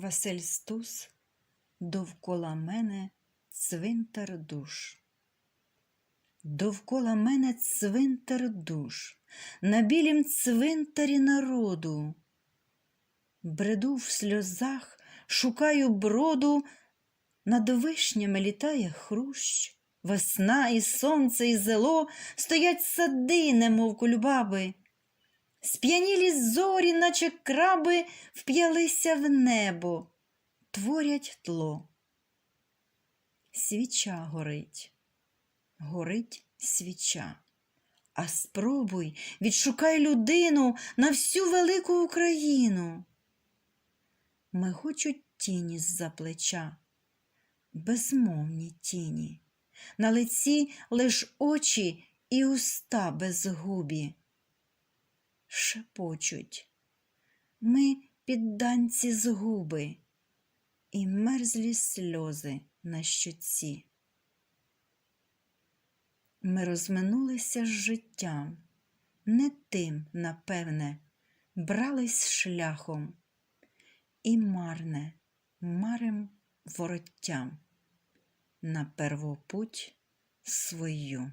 Василь Стус, довкола мене цвинтар душ. Довкола мене цвинтар душ, на білім цвинтарі народу. Бреду в сльозах, шукаю броду, над вишнями літає хрущ, весна і сонце, і зело, стоять сади, немов кульбаби. Сп'янілі зорі, наче краби, вп'ялися в небо, творять тло. Свіча горить, горить свіча. А спробуй, відшукай людину на всю велику Україну. Мигочуть тіні з-за плеча, безмовні тіні, на лиці лиш очі і уста безгубі шепочуть. Ми підданці згуби і мерзлі сльози на щоці. Ми розминулися з життям, не тим, напевне, брались шляхом, і марне марим вороттям на первопуть свою.